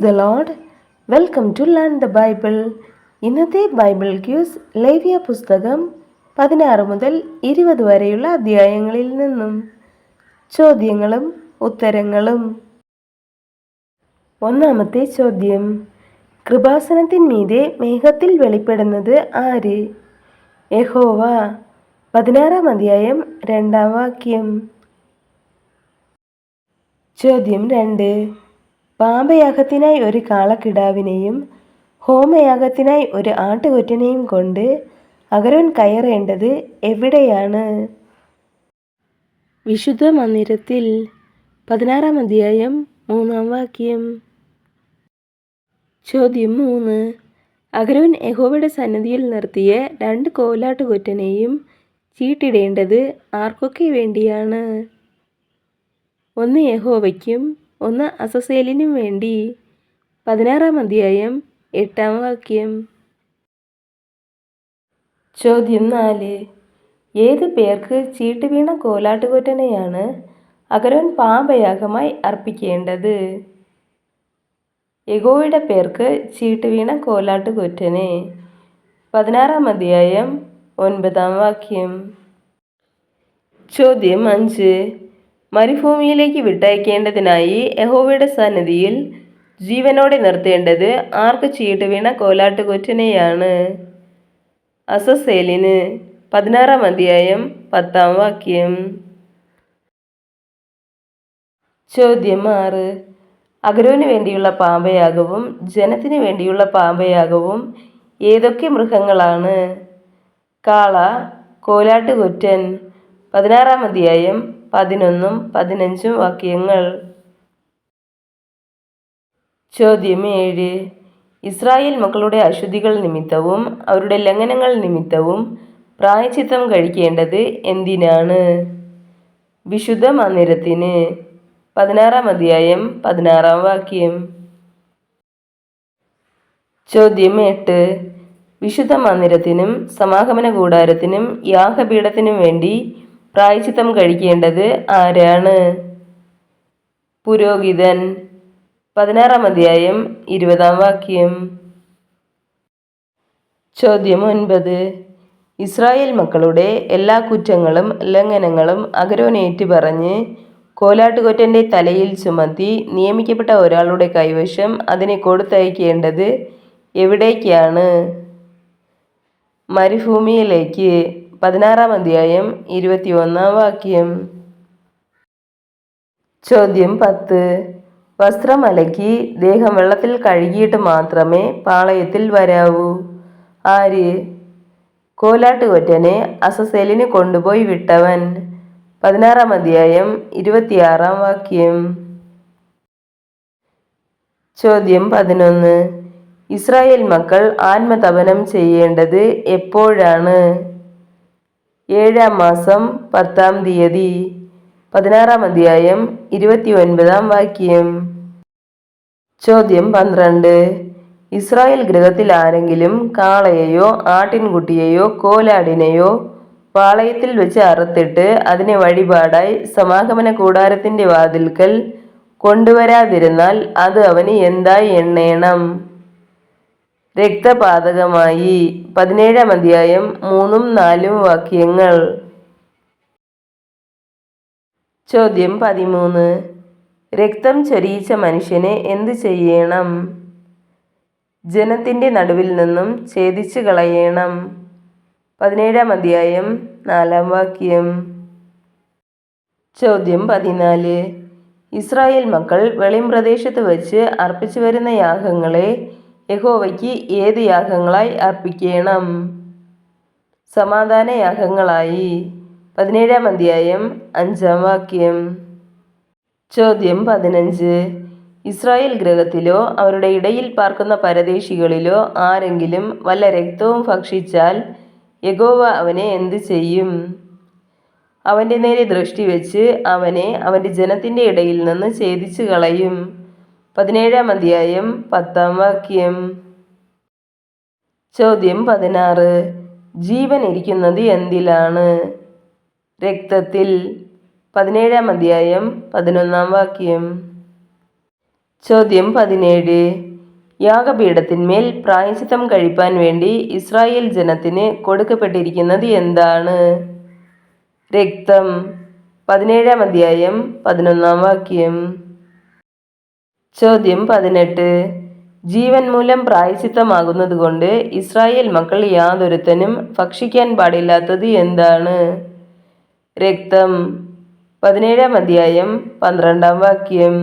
The lord welcome to learn the Bible ഇന്നത്തെ Bible quiz ലേവ്യ പുസ്തകം പതിനാറ് മുതൽ ഇരുപത് വരെയുള്ള അധ്യായങ്ങളിൽ നിന്നും. ചോദ്യങ്ങളും ഉത്തരങ്ങളും. ഒന്നാമത്തെ ചോദ്യം. കൃപാസനത്തിന്മീതെ മേഘത്തിൽ വെളിപ്പെടുന്നത് ആര്? യഹോവ. പതിനാറാം അധ്യായം രണ്ടാം വാക്യം. ചോദ്യം രണ്ട്. പാപയാഗത്തിനായി ഒരു കാളക്കിടാവിനെയും ഹോമയാഗത്തിനായി ഒരു ആട്ടുകൊറ്റനെയും കൊണ്ട് അഗരോൻ കയറേണ്ടത് എവിടെയാണ്? വിശുദ്ധ മന്ദിരത്തിൽ പതിനാറാം അധ്യായം മൂന്നാം വാക്യം. ചോദ്യം മൂന്ന്. അഗരവൻ യഹോവയുടെ സന്നിധിയിൽ നിർത്തിയ രണ്ട് കോലാട്ടുകൊറ്റനെയും ചീട്ടിടേണ്ടത് ആർക്കൊക്കെ വേണ്ടിയാണ്? ഒന്ന് യഹോവയ്ക്കും ഒന്ന് അസസേലിനും വേണ്ടി. പതിനാറാം അധ്യായം എട്ടാം വാക്യം. ചോദ്യം നാല്. ഏത് പേർക്ക് ചീട്ട് വീണ കോലാട്ടുകൊറ്റനെയാണ് അകരോൻ പാപയാഗമായി അർപ്പിക്കേണ്ടത്? യഗോയുടെ പേർക്ക് ചീട്ട് വീണ കോലാട്ടുകൊറ്റനെ. പതിനാറാം അധ്യായം ഒൻപതാം വാക്യം. ചോദ്യം അഞ്ച്. മരുഭൂമിയിലേക്ക് വിട്ടയക്കേണ്ടതിനായി യഹോവയുടെ സന്നിധിയിൽ ജീവനോടെ നിർത്തേണ്ടത് ആർക്ക് ചീട്ട് വീണ കോലാട്ടുകൊറ്റനെയാണ്. അസസേലിന് പതിനാറാം അധ്യായം പത്താം വാക്യം. ചോദ്യം ആറ്. അഗരോന് വേണ്ടിയുള്ള പാമ്പയാകവും ജനത്തിന് വേണ്ടിയുള്ള പാമ്പയാകവും ഏതൊക്കെ മൃഗങ്ങളാണ്? കാള കോലാട്ടുകൊറ്റൻ പതിനാറാം അധ്യായം പതിനൊന്നും പതിനഞ്ചും വാക്യങ്ങൾ. ചോദ്യം ഏഴ്. ഇസ്രായേൽ മക്കളുടെ അശുദ്ധികൾ നിമിത്തവും അവരുടെ ലംഘനങ്ങൾ നിമിത്തവും പ്രായച്ചിത്തം കഴിക്കേണ്ടത് എന്തിനാണ്? വിശുദ്ധ മന്ദിരത്തിന് പതിനാറാം അധ്യായം പതിനാറാം വാക്യം. ചോദ്യം എട്ട്. വിശുദ്ധ മന്ദിരത്തിനും സമാഗമന കൂടാരത്തിനും യാഗപീഠത്തിനും വേണ്ടി പ്രായച്ചിത്തം കഴിക്കേണ്ടത് ആരാണ്? പുരോഹിതൻ. പതിനാറാം അധ്യായം ഇരുപതാം വാക്യം. ചോദ്യം ഒൻപത്. ഇസ്രായേൽ മക്കളുടെ എല്ലാ കുറ്റങ്ങളും ലംഘനങ്ങളും അഗരോനേറ്റ് പറഞ്ഞ് കോലാട്ടുകൊറ്റന്റെ തലയിൽ ചുമത്തി നിയമിക്കപ്പെട്ട ഒരാളുടെ കൈവശം അതിനെ കൊടുത്തയക്കേണ്ടത് എവിടേക്കാണ്? മരുഭൂമിയിലേക്ക്. പതിനാറാം അധ്യായം ഇരുപത്തി ഒന്നാം വാക്യം. ചോദ്യം പത്ത്. വസ്ത്രം അലക്കി ദേഹം വെള്ളത്തിൽ കഴുകിയിട്ട് മാത്രമേ പാളയത്തിൽ വരാവൂ. ആര്? കോലാട്ടുകൊറ്റനെ അസസേലിന് കൊണ്ടുപോയി വിട്ടവൻ. പതിനാറാം അധ്യായം ഇരുപത്തിയാറാം വാക്യം. ചോദ്യം പതിനൊന്ന്. ഇസ്രായേൽ മക്കൾ ആത്മതപനം ചെയ്യേണ്ടത് എപ്പോഴാണ്? ഏഴാം മാസം പത്താം തീയതി പതിനാറാം അധ്യായം ഇരുപത്തി ഒൻപതാം വാക്യം. ചോദ്യം പന്ത്രണ്ട്. ഇസ്രായേൽ ഗൃഹത്തിൽ ആരെങ്കിലും കാളയെയോ ആട്ടിൻകുട്ടിയെയോ കോലാടിനെയോ പാളയത്തിൽ വെച്ച് അറുത്തിട്ട് അതിനെ വഴിപാടായി സമാഗമന കൂടാരത്തിന്റെ വാതിൽക്കൽ കൊണ്ടുവരാതിരുന്നാൽ അത് അവന് എന്തായി എണ്ണേണം? രക്തപാതകമായി. പതിനേഴാം അധ്യായം മൂന്നും നാലും വാക്യങ്ങൾ. ചോദ്യം പതിമൂന്ന്. രക്തം ചൊരിയിച്ച മനുഷ്യനെ എന്തു ചെയ്യണം? ജനത്തിന്റെ നടുവിൽ നിന്നും ഛേദിച്ചു കളയണം. പതിനേഴാം അധ്യായം നാലാം വാക്യം. ചോദ്യം പതിനാല്. ഇസ്രായേൽ മക്കൾ വെളിംപ്രദേശത്ത് വച്ച് അർപ്പിച്ചു വരുന്ന യാഗങ്ങളെ യഹോവയ്ക്ക് ഏത് യാഗങ്ങളായി അർപ്പിക്കണം? സമാധാന യാഗങ്ങളായി. പതിനേഴാം അധ്യായം അഞ്ചാം വാക്യം. ചോദ്യം പതിനഞ്ച്. ഇസ്രായേൽ ഗ്രഹത്തിലോ അവരുടെ ഇടയിൽ പാർക്കുന്ന പരദേശികളിലോ ആരെങ്കിലും വല്ല രക്തവും ഭക്ഷിച്ചാൽ യഗോവ അവനെ എന്തു ചെയ്യും? അവന്റെ നേരെ ദൃഷ്ടി വെച്ച് അവനെ അവന്റെ ജനത്തിന്റെ ഇടയിൽ നിന്ന് ഛേദിച്ചു കളയും പതിനേഴാം അധ്യായം പത്താം വാക്യം. ചോദ്യം പതിനാറ്. ജീവൻ ഇരിക്കുന്നത് എന്തിലാണ്? രക്തത്തിൽ പതിനേഴാം അധ്യായം പതിനൊന്നാം വാക്യം. ചോദ്യം പതിനേഴ്. യാഗപീഠത്തിന്മേൽ പ്രായശിത്തം കഴിപ്പാൻ വേണ്ടി ഇസ്രായേൽ ജനത്തിന് കൊടുക്കപ്പെട്ടിരിക്കുന്നത് എന്താണ്? രക്തം. പതിനേഴാം അധ്യായം പതിനൊന്നാം വാക്യം. ചോദ്യം പതിനെട്ട്. ജീവൻ മൂലം പ്രായശ്ചിത്തമാകുന്നതുകൊണ്ട് ഇസ്രായേൽ മക്കൾ യാതൊരുത്തനും ഭക്ഷിക്കാൻ പാടില്ലാത്തത് എന്താണ്? രക്തം. പതിനേഴാം അധ്യായം പന്ത്രണ്ടാം വാക്യം.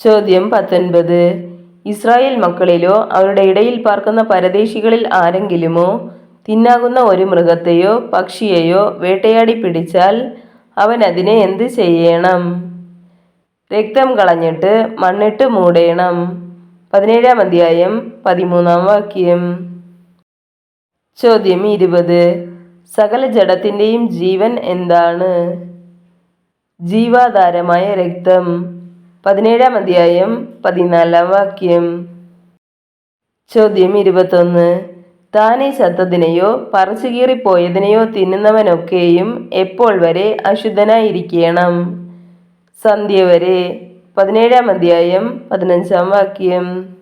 ചോദ്യം പത്തൊൻപത്. ഇസ്രായേൽ മക്കളിലോ അവരുടെ ഇടയിൽ പാർക്കുന്ന പരദേശികളിൽ ആരെങ്കിലുമോ തിന്നാകുന്ന ഒരു മൃഗത്തെയോ പക്ഷിയെയോ വേട്ടയാടി പിടിച്ചാൽ അവൻ അതിനെ എന്ത് ചെയ്യണം? രക്തം കളഞ്ഞിട്ട് മണ്ണിട്ട് മൂടേണം. പതിനേഴാം അധ്യായം പതിമൂന്നാം വാക്യം. ചോദ്യം ഇരുപത്. സകല ജഡത്തിന്റെയും ജീവൻ എന്താണ്? ജീവാധാരമായ രക്തം. പതിനേഴാം അധ്യായം പതിനാലാം വാക്യം. ചോദ്യം ഇരുപത്തൊന്ന്. താനേ ചത്തതിനെയോ പറിച്ചുകീറിപ്പോയതിനെയോ തിന്നുന്നവനൊക്കെയും എപ്പോൾ വരെ അശുദ്ധനായിരിക്കണം? സന്ധ്യ വരെ പതിനേഴാം അധ്യായം പതിനഞ്ചാം വാക്യം.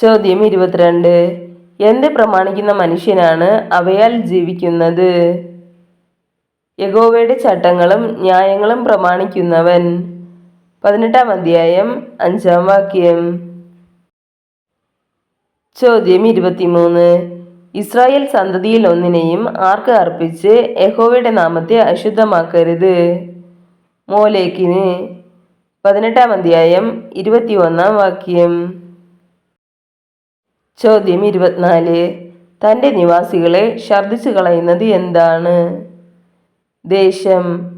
ചോദ്യം ഇരുപത്തിരണ്ട്. എന്ത് പ്രമാണിക്കുന്ന മനുഷ്യനാണ് അവയാൽ ജീവിക്കുന്നത്? യഗോവയുടെ ചട്ടങ്ങളും ന്യായങ്ങളും പ്രമാണിക്കുന്നവൻ. പതിനെട്ടാം അധ്യായം അഞ്ചാം വാക്യം. ചോദ്യം ഇരുപത്തിമൂന്ന്. ഇസ്രായേൽ സന്തതിയിൽ ഒന്നിനെയും ആർക്ക് അർപ്പിച്ച് യഹോവയുടെ നാമത്തെ അശുദ്ധമാക്കരുത്? മോലേക്കിന് പതിനെട്ടാം അധ്യായം ഇരുപത്തി ഒന്നാം വാക്യം. ചോദ്യം ഇരുപത്തിനാല്. തന്റെ നിവാസികളെ ഛർദ്ദിച്ചു കളയുന്നത് എന്താണ്? ദേശം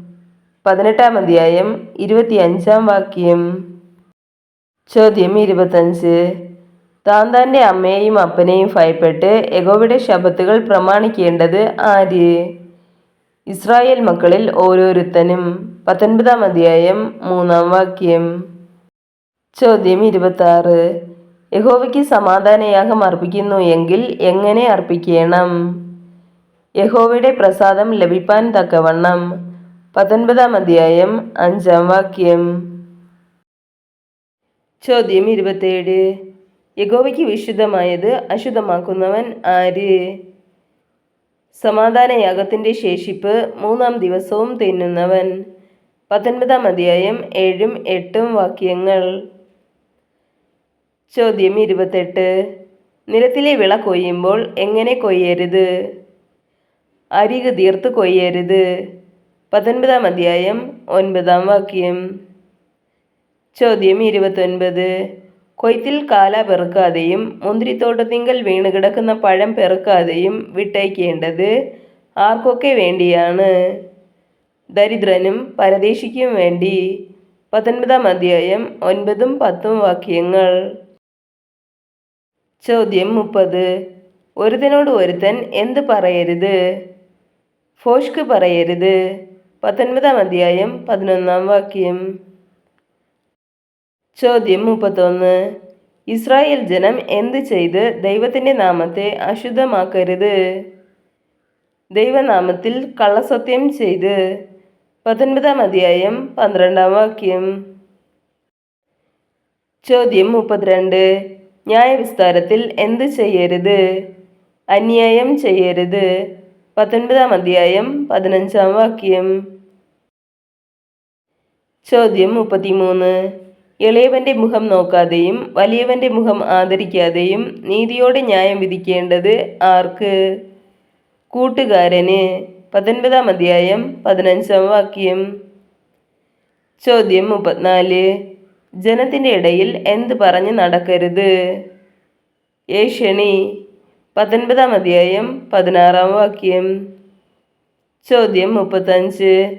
പതിനെട്ടാം അധ്യായം ഇരുപത്തി അഞ്ചാം വാക്യം. ചോദ്യം ഇരുപത്തഞ്ച്. താൻ തന്റെ അമ്മയെയും അപ്പനെയും ഭയപ്പെട്ട് എഗോവിടെ ശബത്തുകൾ പ്രമാണിക്കേണ്ടത് ആര്? ഇസ്രായേൽ മക്കളിൽ ഓരോരുത്തനും പത്തൊൻപതാം അധ്യായം മൂന്നാം വാക്യം. ചോദ്യം ഇരുപത്തി യഹോവയ്ക്ക് സമാധാനയാഗം അർപ്പിക്കുന്നു എങ്കിൽ എങ്ങനെ അർപ്പിക്കണം? യഹോവയുടെ പ്രസാദം ലഭിപ്പാൻ തക്കവണ്ണം. പത്തൊൻപതാം അധ്യായം അഞ്ചാം വാക്യം. ചോദ്യം ഇരുപത്തേഴ്. യഹോവയ്ക്ക് വിശുദ്ധമായത് അശുദ്ധമാക്കുന്നവൻ ആര്? സമാധാനയാഗത്തിന്റെ ശേഷിപ്പ് മൂന്നാം ദിവസവും തിന്നുന്നവൻ. പത്തൊൻപതാം അധ്യായം ഏഴും എട്ടും വാക്യങ്ങൾ. ചോദ്യം ഇരുപത്തെട്ട്. നിലത്തിലെ വിള കൊയ്യുമ്പോൾ എങ്ങനെ കൊയ്യരുത്? അരികു തീർത്ത് കൊയ്യരുത്. പത്തൊൻപതാം അധ്യായം ഒൻപതാം വാക്യം. ചോദ്യം ഇരുപത്തൊൻപത്. കൊയ്ത്തിൽ കാല പെറുക്കാതെയും മുന്തിരിത്തോട്ടത്തിങ്കൽ വീണ് കിടക്കുന്ന പഴം പെറുക്കാതെയും വിട്ടയക്കേണ്ടത് ആർക്കൊക്കെ വേണ്ടിയാണ്? ദരിദ്രനും പരദേശിക്കും വേണ്ടി. പത്തൊൻപതാം അധ്യായം ഒൻപതും പത്തും വാക്യങ്ങൾ. ചോദ്യം മുപ്പത്. ഒരുത്തനോട് ഒരുത്തൻ എന്ത് പറയരുത്? ഫോഷ്ക്ക് പറയരുത്. പത്തൊൻപതാം അധ്യായം പതിനൊന്നാം വാക്യം. ചോദ്യം മുപ്പത്തൊന്ന്. ഇസ്രായേൽ ജനം എന്ത് ചെയ്ത് ദൈവത്തിന്റെ നാമത്തെ അശുദ്ധമാക്കരുത്? ദൈവനാമത്തിൽ കള്ളസത്യം ചെയ്ത്. പത്തൊൻപതാം അധ്യായം പന്ത്രണ്ടാം വാക്യം. ചോദ്യം മുപ്പത്തിരണ്ട്. ന്യായവിസ്താരത്തിൽ എന്ത് ചെയ്യരുത്? അന്യായം ചെയ്യരുത്. പത്തൊൻപതാം അധ്യായം പതിനഞ്ചാം വാക്യം. ചോദ്യം മുപ്പത്തിമൂന്ന്. ഇളയവന്റെ മുഖം നോക്കാതെയും വലിയവന്റെ മുഖം ആദരിക്കാതെയും നീതിയോടെ ന്യായം വിധിക്കേണ്ടത് ആർക്ക്? കൂട്ടുകാരന്. പത്തൊൻപതാം അധ്യായം പതിനഞ്ചാം വാക്യം. ചോദ്യം മുപ്പത്തിനാല്. ജനത്തിന്റെ ഇടയിൽ എന്ത് പറഞ്ഞ് നടക്കരുത്? ഏഷ്യണി. പത്തൊൻപതാം അധ്യായം പതിനാറാം വാക്യം. ചോദ്യം മുപ്പത്തഞ്ച്.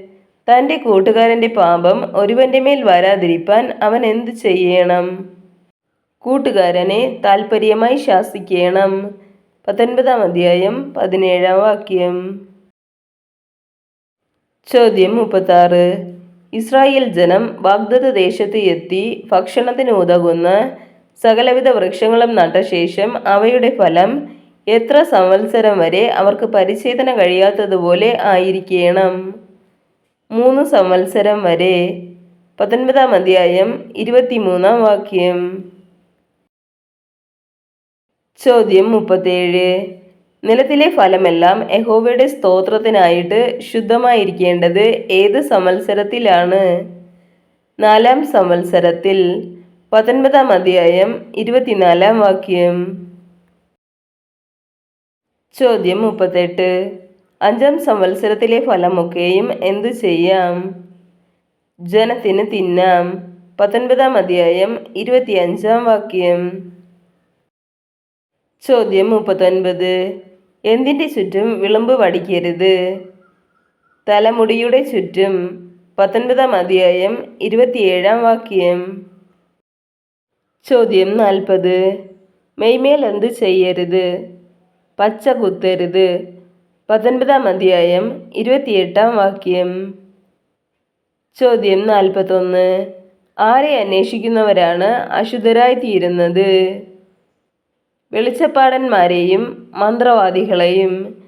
തന്റെ കൂട്ടുകാരന്റെ പാപം ഒരുവന്റെ മേൽ വരാതിരിപ്പാൻ അവൻ എന്ത് ചെയ്യണം? കൂട്ടുകാരനെ താൽപ്പര്യമായി ശാസിക്കണം. പത്തൊൻപതാം അധ്യായം പതിനേഴാം വാക്യം. ചോദ്യം മുപ്പത്താറ്. ഇസ്രായേൽ ജനം വാഗ്ദത്ത ദേശത്ത് എത്തി ഭക്ഷണത്തിന് ഉതകുന്ന സകലവിധ വൃക്ഷങ്ങളും നട്ട ശേഷം അവയുടെ ഫലം എത്ര സംവത്സരം വരെ അവർക്ക് പരിച്ഛേദന കഴിയാത്തതുപോലെ ആയിരിക്കണം. മൂന്ന് സംവത്സരം വരെ. പത്തൊൻപതാം അധ്യായം ഇരുപത്തിമൂന്നാം വാക്യം. ചോദ്യം മുപ്പത്തേഴ്. നിലത്തിലെ ഫലമെല്ലാം യഹോവയുടെ സ്തോത്രത്തിനായിട്ട് ശുദ്ധമായിരിക്കേണ്ടത് ഏത് സംവത്സരത്തിലാണ്? നാലാം സംവത്സരത്തിൽ പത്തൊൻപതാം അധ്യായം ഇരുപത്തിനാലാം വാക്യം. ചോദ്യം മുപ്പത്തെട്ട്. അഞ്ചാം സംവത്സരത്തിലെ ഫലമൊക്കെയും എന്തു ചെയ്യാം? ജനത്തിന് തിന്നാം. പത്തൊൻപതാം അധ്യായം ഇരുപത്തിയഞ്ചാം വാക്യം. ചോദ്യം മുപ്പത്തൊൻപത്. എന്തിന്റെ ചുറ്റും വിളമ്പ് വടിക്കരുത് തലമുടിയുടെ ചുറ്റും. പത്തൊൻപതാം അധ്യായം ഇരുപത്തിയേഴാം വാക്യം. ചോദ്യം നാൽപ്പത്. മെയ്മേൽ എന്ത് ചെയ്യരുത്? പച്ച കുത്തരുത്. പത്തൊൻപതാം അധ്യായം ഇരുപത്തിയെട്ടാം വാക്യം. ചോദ്യം നാൽപ്പത്തൊന്ന്. ആരെ അന്വേഷിക്കുന്നവരാണ് അശുദ്ധരായി തീരുന്നത് വെളിച്ചപ്പാടന്മാരെയും മന്ത്രവാദികളെയും.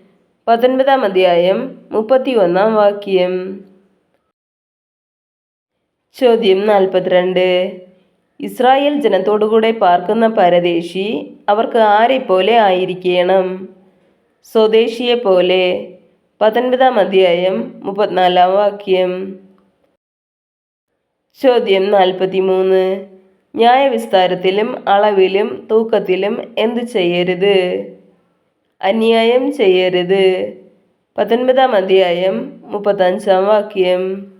പത്തൊൻപതാം അധ്യായം മുപ്പത്തി ഒന്നാം വാക്യം. ചോദ്യം നാൽപ്പത്തിരണ്ട്. ഇസ്രായേൽ ജനത്തോടുകൂടെ പാർക്കുന്ന പരദേശി അവർക്ക് ആരെപ്പോലെ ആയിരിക്കണം? സ്വദേശിയെ പോലെ പത്തൊൻപതാം അധ്യായം മുപ്പത്തിനാലാം വാക്യം. ചോദ്യം നാൽപ്പത്തി മൂന്ന് ന്യായവിസ്താരത്തിലും അളവിലും തൂക്കത്തിലും എന്തു ചെയ്യരുത്? അന്യായം ചെയ്യരുത്. പത്തൊൻപതാം അധ്യായം മുപ്പത്തഞ്ചാം വാക്യം.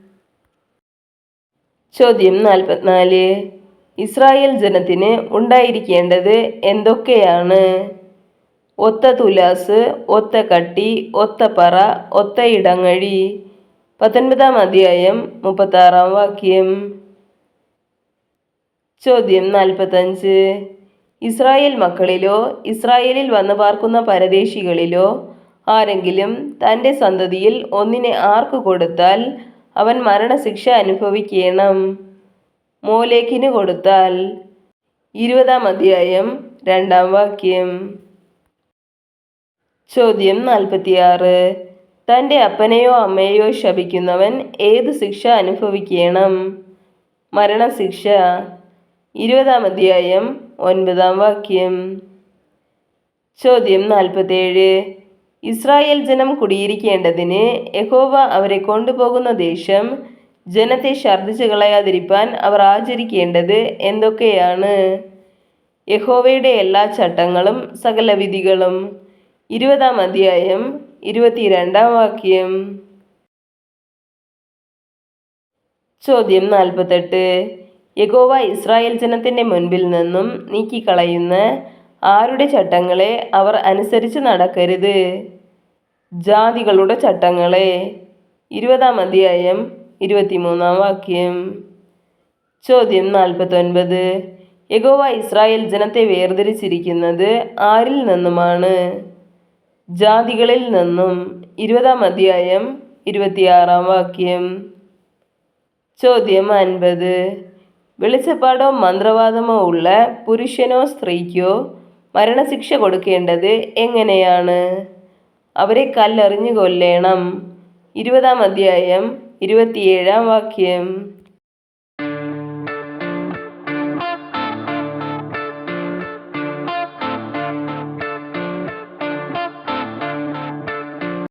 ചോദ്യം നാൽപ്പത്തിനാല്. ഇസ്രായേൽ ജനത്തിന് ഉണ്ടായിരിക്കേണ്ടത് എന്തൊക്കെയാണ്? ഒത്ത തുലാസ് ഒത്ത കട്ടി ഒത്ത പറ ഒത്ത ഇടങ്ങഴി. പത്തൊൻപതാം അധ്യായം മുപ്പത്താറാം വാക്യം. ചോദ്യം നാൽപ്പത്തഞ്ച്. ഇസ്രായേൽ മക്കളിലോ ഇസ്രായേലിൽ വന്നു പാർക്കുന്ന പരദേശികളിലോ ആരെങ്കിലും തന്റെ സന്തതിയിൽ ഒന്നിനെ ആർക്ക് കൊടുത്താൽ അവൻ മരണശിക്ഷ അനുഭവിക്കണം? മോലേക്കിന് കൊടുത്താൽ. ഇരുപതാം അധ്യായം രണ്ടാം വാക്യം. ചോദ്യം നാൽപ്പത്തിയാറ്. തന്റെ അപ്പനെയോ അമ്മയെയോ ശപിക്കുന്നവൻ ഏത് ശിക്ഷ അനുഭവിക്കണം? മരണശിക്ഷ. ഇരുപതാം അധ്യായം ഒൻപതാം വാക്യം. ചോദ്യം നാൽപ്പത്തേഴ് ഇസ്രായേൽ ജനം കുടിയിരിക്കേണ്ടതിന് യഹോവ അവരെ കൊണ്ടുപോകുന്ന ദേശം ജനത്തെ ഛർദ്ദിച്ചു കളയാതിരിക്കാൻ അവർ ആചരിക്കേണ്ടത് എന്തൊക്കെയാണ്? യഹോവയുടെ എല്ലാ ചട്ടങ്ങളും സകല വിധികളും ഇരുപതാം അധ്യായം ഇരുപത്തിരണ്ടാം വാക്യം. ചോദ്യം നാൽപ്പത്തെട്ട്. യഗോവ ഇസ്രായേൽ ജനത്തിന്റെ മുൻപിൽ നിന്നും നീക്കിക്കളയുന്ന ആരുടെ ചട്ടങ്ങളെ അവർ അനുസരിച്ച് നടക്കരുത്? ജാതികളുടെ ചട്ടങ്ങളെ. ഇരുപതാം അധ്യായം ഇരുപത്തിമൂന്നാം വാക്യം. ചോദ്യം നാൽപ്പത്തൊൻപത്. യഗോവ ഇസ്രായേൽ ജനത്തെ വേർതിരിച്ചിരിക്കുന്നത് ആരിൽ നിന്നുമാണ്? ജാതികളിൽ നിന്നും ഇരുപതാം അധ്യായം ഇരുപത്തിയാറാം വാക്യം. ചോദ്യം അൻപത്. വെളിച്ചപ്പാടോ മന്ത്രവാദമോ ഉള്ള പുരുഷനോ സ്ത്രീക്കോ മരണശിക്ഷ കൊടുക്കേണ്ടത് എങ്ങനെയാണ്? അവരെ കല്ലെറിഞ്ഞു കൊല്ലേണം ഇരുപതാം അധ്യായം ഇരുപത്തിയേഴാം വാക്യം.